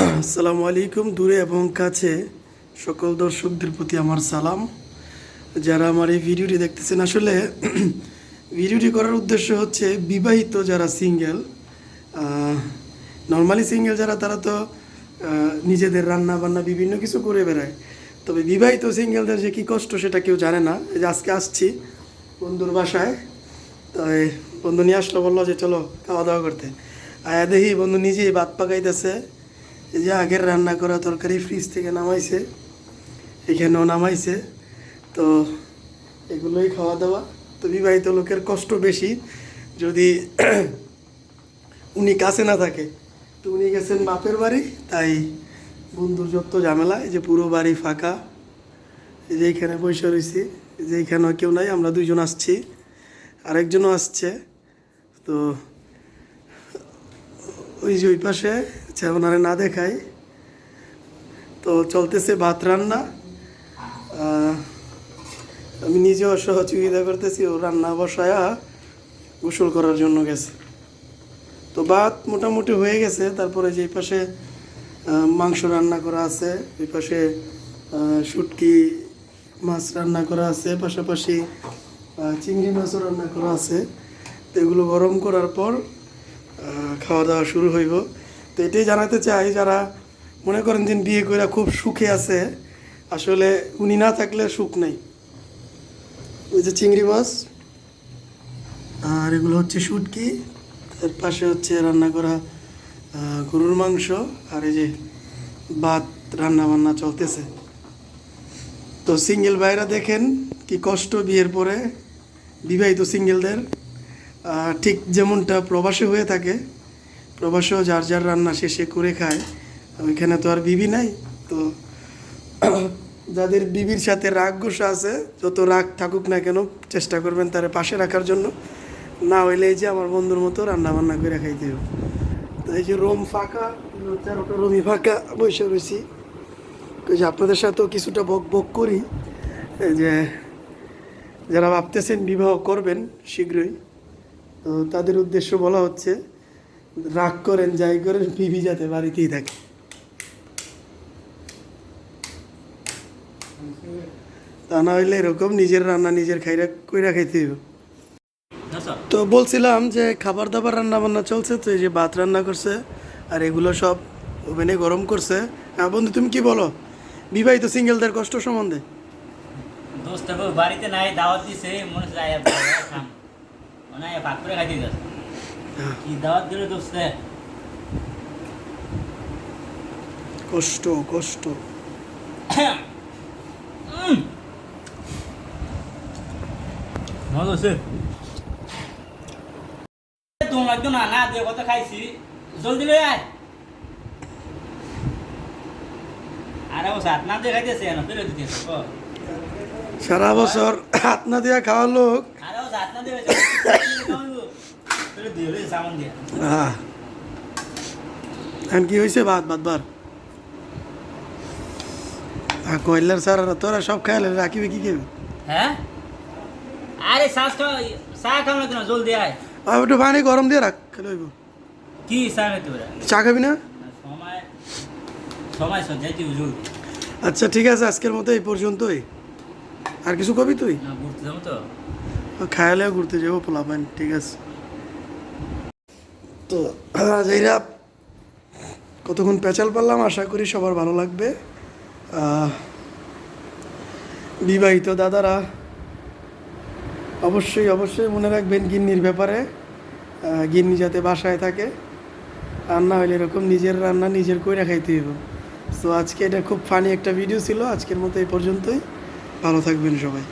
আসসালামু আলাইকুম, দূরে এবং কাছে সকল দর্শকদের প্রতি আমার সালাম। যারা আমার এই ভিডিওটি দেখতেছেন, আসলে ভিডিওটি করার উদ্দেশ্য হচ্ছে বিবাহিত যারা সিঙ্গেল নর্মালি সিঙ্গেল যারা, তারা তো নিজেদের রান্না বান্না বিভিন্ন কিছু করে বেড়ায়। তবে বিবাহিত সিঙ্গেলদের যে কী কষ্ট সেটা কেউ জানে না। যে আজকে আসছি বন্ধুর বাসায়, তাই বন্ধু নিয়ে আসলো, বলল যে চলো খাওয়া দাওয়া করতে। আয়া দেখি বন্ধু নিজেই ভাত পাকাইতেছে। এই যে আগের রান্না করা তরকারি ফ্রিজ থেকে নামাইছে, এখানেও নামাইছে। তো এগুলোই খাওয়া দাওয়া। তো বিবাহিত লোকের কষ্ট বেশি। যদি উনি কাছে না থাকে, তো উনি গেছেন বাপের বাড়ি। তাই বন্ধুর যত ঝামেলা, এই যে পুরো বাড়ি ফাঁকা। এই যে এখানে বসে রয়েছি যে এখানেও কেউ নাই, আমরা দুজন আসছি। আরেকজনও আসছে। তো ওই যে ওই পাশে ওনারে না দেখাই। তো চলতেছে ভাত রান্না। আমি নিজেও সহযোগিতা করতেছি, ও রান্না বসায়া গোসল করার জন্য গেছে। তো ভাত মোটামুটি হয়ে গেছে, তারপরে যে পাশে মাংস রান্না করা আছে ওই পাশে শুটকি মাছ রান্না করা আছে, পাশাপাশি চিংড়ি মাছও রান্না করা আছে। তো এগুলো গরম করার পর খাওয়া দাওয়া শুরু হইব। তো এটাই জানাতে চাই, যারা মনে করেন যে বিয়ে করে খুব সুখে আছে, আসলে উনি না থাকলে সুখ নেই। ওই যে চিংড়ি মাছ, আর এগুলো হচ্ছে শুটকি, তার পাশে হচ্ছে রান্না করা গরুর মাংস, আর এই যে ভাত রান্না বান্না চলতেছে। তো সিঙ্গেল ভাইরা দেখেন কি কষ্ট বিয়ের পরে, বিবাহিত সিঙ্গেলদের। ঠিক যেমনটা প্রবাসে হয়ে থাকে, প্রবাসেও যার যার রান্না শেষে করে খায়, ওইখানে তো আর বিবি নাই, তো যাদের বিবির সাথে রাগ গোসা আছে, যত রাগ থাকুক না কেন, চেষ্টা করবেন তার পাশে রাখার জন্য, না হইলে এই যে আমার বন্ধুর মতো রান্না বান্না করে খাইতে হবে। তো এই যে রোম ফাঁকা, তেরোটা রুমি ফাঁকা, বসে রয়েছি। যে আপনাদের সাথেও কিছুটা বক বক করি যে যারা ভাবতেছেন বিবাহ করবেন, শীঘ্রই। তো তাদের উদ্দেশ্য বলা হচ্ছে রাগ করেন যাই করেন বিবি যাতে বাড়িতেই থাকে। তা না হইলে এরকম নিজের রান্না নিজের খাইরা কইরা খাইতে হবে তো বলছিলাম যে খাবার দাবার রান্না বান্না চলছে তো এই যে ভাত রান্না করছে আর এগুলো সব ওভেনে গরম করছে। হ্যাঁ বন্ধু তুমি কি বলো? বিবাহিত সিঙ্গেলদের কষ্ট সম্বন্ধে? দোস্ত বাড়িতে নাই দাওয়াত দিছে মনে খাম। মানে আয়া ভাগ করে খাইতে যাচ্ছে হ্যাঁ, কি দাওয়াত দিলে দোস্তে? কষ্ট কষ্ট। ভালো আছে। তুমি লাগতো না না দিয়ে কত খাইছি? জলদি লই আয়। আরে ও সাত না দিয়ে খাইতেছে না ফেলে দিতেছে ও সারা বছর হাত না দেওয়া খাওয়ার লোক হ্যাঁ। কি হয়েছে ভাত কয়লার স্যার তোরা সব খাইলে রাখিবে কি খাবি হ্যাঁ? আরে শ্বাস খাও চা খাও না কেন? জলদি আয়। আর একটু পানি গরম দিয়ে রাখ খেলে হইব। কি চা খাইতে চা খাবি না? সময় সময় আচ্ছা ঠিক আছে আজকের মতো এই পর্যন্তই। আর কিছু কবি তুই? না ঘুরতে যাব তো। খায়ালেও ঘুরতে যাব, পোলাপান, ঠিক আছে। তো যাইরা কতক্ষণ পেঁচাল পারলাম? আশা করি সবার ভালো লাগবে। বিবাহিত দাদারা, অবশ্যই অবশ্যই মনে রাখবেন গিন্নির ব্যাপারে। গিন্নি যাতে বাসায় থাকে রান্না হইলে এরকম নিজের রান্না নিজের কইরা খাইতে হইব। সো আজকে এটা খুব ফানি একটা ভিডিও ছিল, আজকের মতো এই পর্যন্তই। ভালো থাকবেন সবাই।